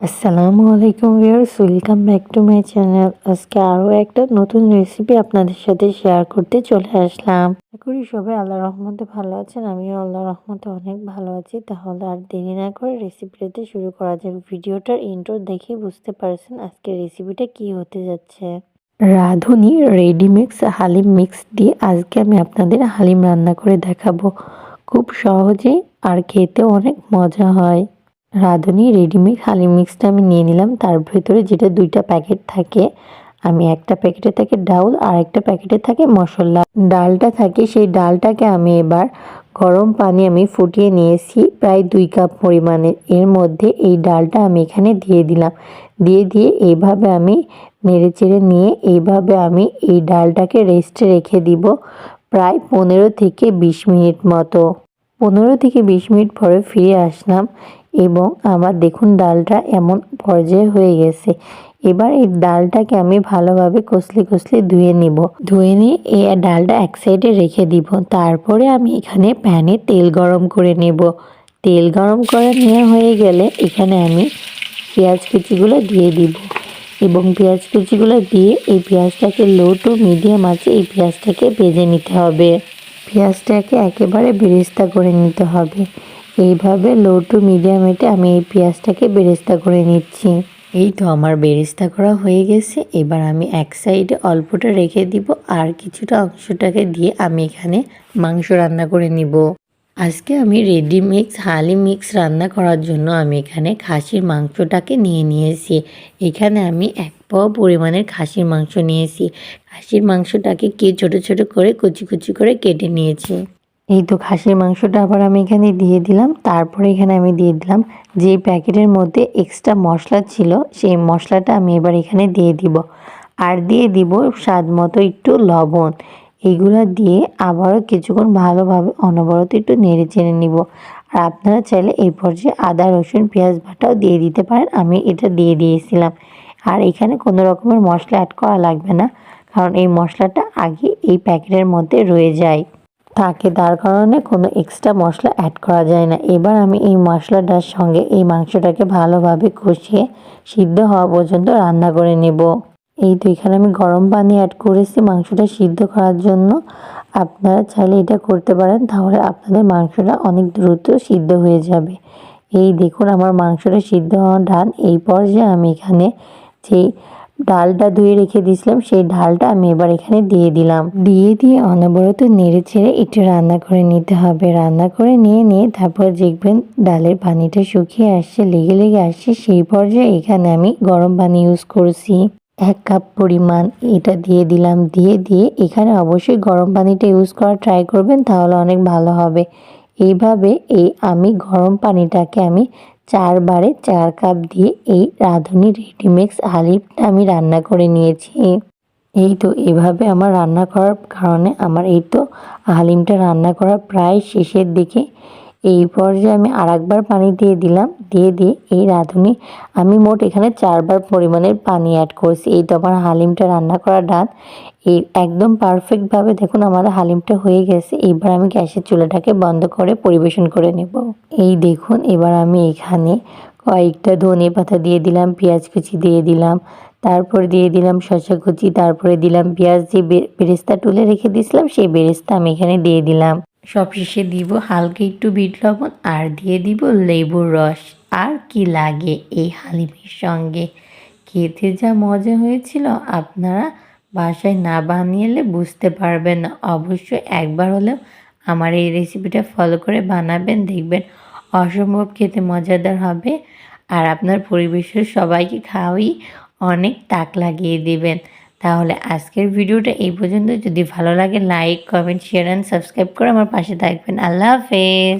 আসসালামু আলাইকুম viewers welcome back to my channel আজকে আরও একটা নতুন রেসিপি আপনাদের সাথে শেয়ার করতে চলে আসলাম। আশা করি সবাই আল্লাহ রহমতে ভালো আছেন, আমিও আল্লাহ রহমতে অনেক ভালো আছি। তাহলে আর দেরি না করে রেসিপিটাতে শুরু করা যাক। ভিডিওটার ইন্ট্রো দেখে বুঝতে পারছেন আজকে রেসিপিটা কি হতে যাচ্ছে। রাঁধুনি রেডিমিক্স হালিম মিক্স দিয়ে আজকে আমি আপনাদের হালিম রান্না করে দেখাবো। খুব সহজেই আর খেতে অনেক মজা হয়। রাঁধুনি রেডিমেড হালিম মিক্সটা আমি নিয়ে নিলাম। তার ভেতরে যেটা দুইটা প্যাকেট থাকে, আমি একটা প্যাকেটে থাকে ডাউল আর একটা প্যাকেটে থাকে মশলা। ডালটা থাকে, সেই ডালটাকে আমি এবার গরম পানি আমি ফুটিয়ে নিয়েছি প্রায় দুই কাপ পরিমাণে। এর মধ্যে এই ডালটা আমি এখানে দিয়ে দিলাম। দিয়ে দিয়ে এইভাবে আমি নেড়ে চেড়ে নিয়ে এইভাবে আমি এই ডালটাকে রেস্টে রেখে দিব প্রায় পনেরো থেকে বিশ মিনিট মতো। পনেরো থেকে বিশ মিনিট পরে ফিরে আসলাম। এবং আমার দেখুন ডালটা এমন পর্যায়ে হয়ে গেছে। এবার এই ডালটাকে আমি ভালোভাবে কষলে কষলে ধুয়ে নিব। ধুয়ে নিয়ে এই ডালটা এক সাইডে রেখে দিব। তারপরে আমি এখানে প্যানে তেল গরম করে নেব। তেল গরম করে নেওয়া হয়ে গেলে এখানে আমি পেঁয়াজ কুচিগুলো দিয়ে দিব। এবং পেঁয়াজ কুচিগুলো দিয়ে এই পেঁয়াজটাকে লো টু মিডিয়াম আছে এই পেঁয়াজটাকে ভেজে নিতে হবে। পেঁয়াজটাকে একেবারে বেরেস্তা করে নিতে হবে। এইভাবে লো টু মিডিয়াম এটে আমি এই পেঁয়াজটাকে বেরেস্তা করে নিচ্ছি। এই তো আমার বেরেস্তা করা হয়ে গেছে। এবার আমি এক সাইডে অল্পটা রেখে দিব আর কিছুটা অংশটাকে দিয়ে আমি এখানে মাংস রান্না করে নিব। আজকে আমি রেডি মিক্স হালি মিক্স রান্না করার জন্য আমি এখানে খাসির মাংসটাকে নিয়ে নিয়েছি। এখানে আমি এক পাও পরিমাণের খাসির মাংস নিয়েছি। খাসির মাংসটাকে কে ছোট ছোট করে কুচি কুচি করে কেটে নিয়েছি। এই তো খাসির মাংসটা আবার আমি এখানে দিয়ে দিলাম। তারপরে এখানে আমি দিয়ে দিলাম যে প্যাকেটের মধ্যে এক্সট্রা মশলা ছিল, সেই মশলাটা আমি এবার এখানে দিয়ে দিব। আর দিয়ে দিব স্বাদ মতো একটু লবণ। এইগুলো দিয়ে আবারও কিছুক্ষণ ভালোভাবে অনবরত একটু নেড়ে চেড়ে নিব। আর আপনারা চাইলে এই পর্যায়ে আদা, রসুন, পেঁয়াজ বাটাও দিয়ে দিতে পারেন, আমি এটা দিয়ে দিয়েছিলাম। আর এখানে কোনো রকমের মশলা অ্যাড করা লাগবে না, কারণ এই মশলাটা আগে এই প্যাকেটের মধ্যে রয়ে যায়। থাকে, তার কারণে কোনো এক্সট্রা মশলা অ্যাড করা যায় না। এবার আমি এই মশলাটার সঙ্গে এই মাংসটাকে ভালোভাবে কষিয়ে সিদ্ধ হওয়া পর্যন্ত রান্না করে নেব। এই তো এখানে আমি গরম পানি অ্যাড করেছি মাংসটা সিদ্ধ করার জন্য। আপনারা চাইলে এটা করতে পারেন, তাহলে আপনাদের মাংসটা অনেক দ্রুত সিদ্ধ হয়ে যাবে। এই দেখুন আমার মাংসটা সিদ্ধ হওয়া ডান, এই পর্যায়ে আমি এখানে যে ডালটা ধুয়ে রেখে দিয়েছিলাম, সেই ডালটা আমি এবার এখানে দিয়ে দিলাম। দিয়ে দিয়ে অনবরত নেড়ে ছেড়ে একটু রান্না করে নিতে হবে। রান্না করে নিয়ে নিয়ে তারপর দেখবেন ডালের পানিটা শুকিয়ে আসছে, লেগে লেগে আসছে, সেই পর্যায়ে এখানে আমি গরম পানি ইউজ করছি। এক কাপ পরিমাণ এটা দিয়ে দিলাম। দিয়ে দিয়ে এখানে অবশ্যই গরম পানিটা ইউজ করা ট্রাই করবেন, তাহলে অনেক ভালো হবে। এইভাবে এই আমি গরম পানিটাকে আমি চারবারে চার কাপ দিয়ে এই রাঁধুনি রেডিমিক্স হালিমটা আমি রান্না করে নিয়েছি। এই তো এভাবে আমার রান্না করার কারণে আমার এই তো হালিমটা রান্না করা প্রায় শেষের দিকে এই পর্যায়ে আমি আর একবার পানি দিয়ে দিলাম। দিয়ে দিয়ে এই রাঁধুনি, আমি মোট এখানে চারবার পরিমাণের পানি অ্যাড করেছি। এই তো আমার হালিমটা রান্না করা ডান এই একদম পারফেক্টভাবে দেখুন আমার হালিমটা হয়ে গেছে। এবার আমি গ্যাসের চুলাটাকে বন্ধ করে পরিবেশন করে নেব। এই দেখুন, এবার আমি এখানে কয়েকটা ধনে পাতা দিয়ে দিলাম, পেঁয়াজ কুচি দিয়ে দিলাম, তারপর দিয়ে দিলাম শসা কুচি, তারপরে দিলাম পেঁয়াজ যে বেরেস্তা তুলে রেখে দিয়েছিলাম, সেই বেরেস্তা আমি এখানে দিয়ে দিলাম। সবশেষে দিব হালকা একটু বিট লবণ আর দিয়ে দিব লেবুর রস। আর কি লাগে এই হালিমের সঙ্গে? খেতে যা মজা হয়েছিল আপনারা বাসায় না বানিয়ে বুঝতে পারবেন না। অবশ্যই একবার হলেও আমার এই রেসিপিটা ফলো করে বানাবেন, দেখবেন অসম্ভব খেতে মজাদার হবে। আর আপনার পরিবেশের সবাইকে খাওয়াই অনেক তাক লাগিয়ে দেবেন। তাহলে আজকের ভিডিওটা এই পর্যন্ত। যদি ভালো লাগে like comment share and subscribe করে আমার পাশে থাকবেন। আল্লাহ হাফেজ।